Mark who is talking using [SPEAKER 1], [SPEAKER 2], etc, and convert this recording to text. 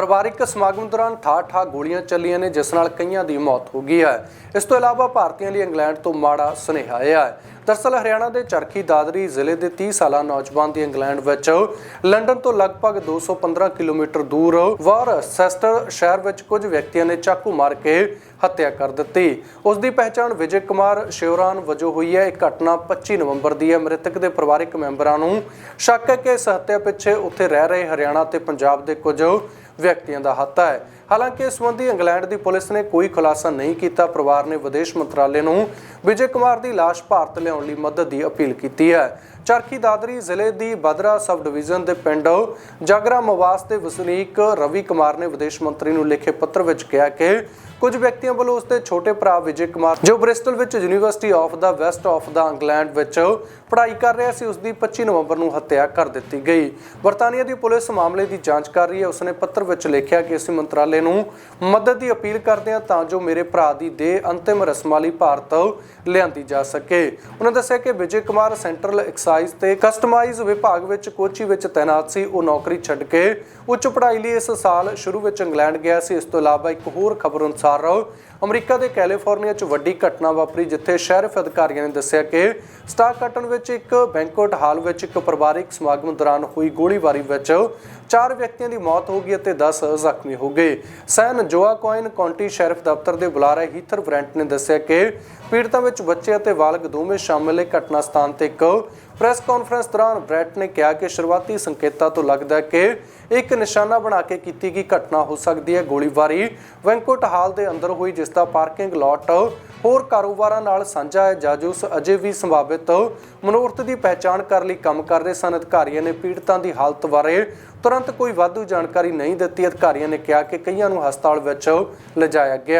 [SPEAKER 1] ਪਰਿਵਾਰਿਕ ਸਮਾਗਮ ਦੌਰਾਨ ਠਾ-ਠਾ ਗੋਲੀਆਂ ਚੱਲੀਆਂ ਨੇ, ਜਿਸ ਨਾਲ ਕਈਆਂ ਦੀ ਮੌਤ ਹੋ ਗਈ ਹੈ। ਇਸ ਤੋਂ ਇਲਾਵਾ ਭਾਰਤੀਆਂ ਲਈ ਇੰਗਲੈਂਡ ਤੋਂ ਮਾੜਾ ਸੁਨੇਹਾ ਆਇਆ ਹੈ। ਦਰਸਲ, ਹਰਿਆਣਾ ਦੇ ਚਰਖੀ ਦਾਦਰੀ ਜ਼ਿਲ੍ਹੇ ਦੇ 30 ਸਾਲਾ ਨੌਜਵਾਨ ਦੀ ਇੰਗਲੈਂਡ ਵਿੱਚ ਲੰਡਨ ਤੋਂ ਲਗਭਗ 215 ਕਿਲੋਮੀਟਰ ਦੂਰ ਵਾਰ ਸੈਸਟਰ ਸ਼ਹਿਰ ਵਿੱਚ ਕੁਝ ਵਿਅਕਤੀਆਂ ਨੇ ਚਾਕੂ ਮਾਰ ਕੇ ਹੱਤਿਆ ਕਰ ਦਿੱਤੀ। ਉਸ ਦੀ ਪਹਿਚਾਣ ਵਿਜੇ ਕੁਮਾਰ ਸ਼ਿਵਰਾਨ ਵਜੋਂ ਹੋਈ ਹੈ। ਇਹ ਘਟਨਾ 25 ਨਵੰਬਰ ਦੀ ਹੈ। ਮ੍ਰਿਤਕ ਦੇ ਪਰਿਵਾਰਕ ਮੈਂਬਰਾਂ ਨੂੰ ਸ਼ੱਕ ਹੈ ਕਿ ਇਸ ਹੱਤਿਆ ਪਿੱਛੇ ਉੱਥੇ ਰਹਿ ਰਹੇ ਹਰਿਆਣਾ ਤੇ ਪੰਜਾਬ ਦੇ ਕੁਝ ਵਿਅਕਤੀਆਂ ਦਾ ਹੱਥ ਹੈ। ਹਾਲਾਂਕਿ ਇਸ ਸੰਬੰਧੀ ਇੰਗਲੈਂਡ ਦੀ ਪੁਲਿਸ ਨੇ ਕੋਈ ਖੁਲਾਸਾ ਨਹੀਂ ਕੀਤਾ। ਪਰਿਵਾਰ ਨੇ ਵਿਦੇਸ਼ ਮੰਤਰਾਲੇ ਨੂੰ ਵਿਜੇ ਕੁਮਾਰ ਦੀ ਲਾਸ਼ ਭਾਰਤ ਲਿਆਉਣ ਲਈ ਮਦਦ ਦੀ ਅਪੀਲ ਕੀਤੀ ਹੈ। ਚਰਖੀ ਦਾਦਰੀ ਜ਼ਿਲ੍ਹੇ ਦੀ ਬਦਰਾ ਸਬ ਡਿਵੀਜ਼ਨ ਦੇ ਪਿੰਡ ਜਾਗਰਾ ਮਵਾਸ ਦੇ ਵਸਨੀਕ ਰਵੀ ਕੁਮਾਰ ਨੇ ਵਿਦੇਸ਼ ਮੰਤਰੀ ਨੂੰ ਲਿਖੇ ਪੱਤਰ ਵਿੱਚ ਕਿਹਾ ਕਿ ਕੁਝ ਵਿਅਕਤੀਆਂ ਵੱਲੋਂ ਉਸ ਦੇ ਛੋਟੇ ਭਰਾ ਵਿਜੇ ਕੁਮਾਰ ਜੋ ਬ੍ਰਿਸਟਲ ਵਿੱਚ university of the west of the England ਵਿੱਚ ਪੜ੍ਹਾਈ ਕਰ ਰਿਹਾ ਸੀ ਉਸ ਦੀ 25 ਨਵੰਬਰ ਨੂੰ ਹੱਤਿਆ ਕਰ ਦਿੱਤੀ ਗਈ। ਬਰਤਾਨੀਆ ਦੀ ਪੁਲਿਸ ਮਾਮਲੇ ਦੀ ਜਾਂਚ ਕਰ ਰਹੀ ਹੈ। ਉਸਨੇ ਪੱਤਰ ਵਿੱਚ ਲਿਖਿਆ ਕਿ ਅਸੀਂ ਮੰਤਰਾਲੇ ਨੂੰ ਮਦਦ ਦੀ ਅਪੀਲ ਕਰਦੇ ਹਾਂ ਤਾਂ ਜੋ ਮੇਰੇ ਭਰਾ ਦੀ ਦੇਹ ਅੰਤਿਮ ਰਸਮਾਂ ਲਈ ਭਾਰਤ ਲਿਆਂਦੀ ਜਾ ਸਕੇ। ਉਹਨਾਂ ਦੱਸਿਆ ਕਿ ਵਿਜੇ ਕੁਮਾਰ ਸੈਂਟਰਲ ਐਕਸਾਈਜ਼ ਤੇ ਕਸਟਮਾਈਜ਼ ਵਿਭਾਗ ਵਿੱਚ ਕੋਚੀ ਵਿੱਚ ਤਾਇਨਾਤ ਸੀ। ਉਹ ਨੌਕਰੀ ਛੱਡ ਕੇ ਉੱਚ ਪੜ੍ਹਾਈ ਲਈ ਇਸ ਸਾਲ ਸ਼ੁਰੂ ਵਿੱਚ ਇੰਗਲੈਂਡ ਗਿਆ ਸੀ। ਇਸ ਤੋਂ ਇਲਾਵਾ ਇੱਕ ਹੋਰ ਖਬਰ ਅਨੁਸਾਰ ਅਮਰੀਕਾ ਦੇ ਕੈਲੀਫੋਰਨੀਆ 'ਚ ਵੱਡੀ ਘਟਨਾ ਵਾਪਰੀ, ਜਿੱਥੇ ਸ਼ਹਿਰਫ ਅਧਿਕਾਰੀਆਂ ਨੇ ਦੱਸਿਆ ਕਿ ਸਟਾਰਕਟਨ ਵਿੱਚ ਇੱਕ ਬੈਂਕੁਏਟ ਹਾਲ ਵਿੱਚ ਇੱਕ ਪਰਿਵਾਰਿਕ ਸਮਾਗਮ ਦੌਰਾਨ ਹੋਈ ਗੋਲੀਬਾਰੀ ਵਿੱਚ ਚਾਰ ਵਿਅਕਤੀਆਂ ਦੀ ਮੌਤ ਹੋ ਗਈ ਅਤੇ 10 ਜ਼ਖਮੀ ਹੋ ਗਏ। ਸੈਨ ਜੋਆਕੋਇਨ ਕਾਉਂਟੀ ਸ਼ੈਰਿਫ ਦਫ਼ਤਰ ਦੇ ਬੁਲਾਰੇ ਹੀਥਰ ਬ੍ਰੈਂਟ ਨੇ ਦੱਸਿਆ ਕਿ ਪੀੜਤਾਂ ਵਿੱਚ ਬੱਚੇ ਅਤੇ ਬਾਲਗ ਦੋਵੇਂ ਸ਼ਾਮਲ ਹੈ ਘਟਨਾ ਸਥਾਨ ਤੇ ਇੱਕ ਪ੍ਰੈਸ ਕਾਨਫਰੰਸ ਦੌਰਾਨ ਬ੍ਰੈਟ ਨੇ ਕਿਹਾ ਕਿ ਸ਼ੁਰੂਆਤੀ ਸੰਕੇਤਾਂ ਤੋਂ ਲੱਗਦਾ ਹੈ ਕਿ ਇੱਕ ਨਿਸ਼ਾਨਾ ਬਣਾ ਕੇ ਕੀਤੀ ਗਈ ਘਟਨਾ ਹੋ ਸਕਦੀ ਹੈ। ਗੋਲੀਬਾਰੀ ਵੈਂਕੁਟ ਹਾਲ ਦੇ ਅੰਦਰ ਹੋਈ, ਜਿਸ ਦਾ ਪਾਰਕਿੰਗ ਲਾਟ ਹੋਰ ਕਾਰੋਬਾਰਾਂ ਨਾਲ ਸਾਂਝਾ ਹੈ। ਜਾਜੂਸ ਅਜੇ ਵੀ ਸੰਭਾਵਿਤ ਮਨੋਰਥ ਦੀ ਪਹਿਚਾਣ ਕਰਨ ਲਈ ਕੰਮ ਕਰ ਰਹੇ ਸਨ। ਅਧਿਕਾਰੀਆਂ ਨੇ ਪੀੜਤਾਂ ਦੀ ਹਾਲਤ ਬਾਰੇ ਤੁਰੰਤ ਕੋਈ ਵਾਧੂ ਜਾਣਕਾਰੀ ਨਹੀਂ ਦਿੱਤੀ। ਅਧਿਕਾਰੀਆਂ ਨੇ ਕਿਹਾ ਕਿ ਕਈਆਂ ਨੂੰ ਹਸਪਤਾਲ ਵਿੱਚ ਲਿਜਾਇਆ ਗਿਆ।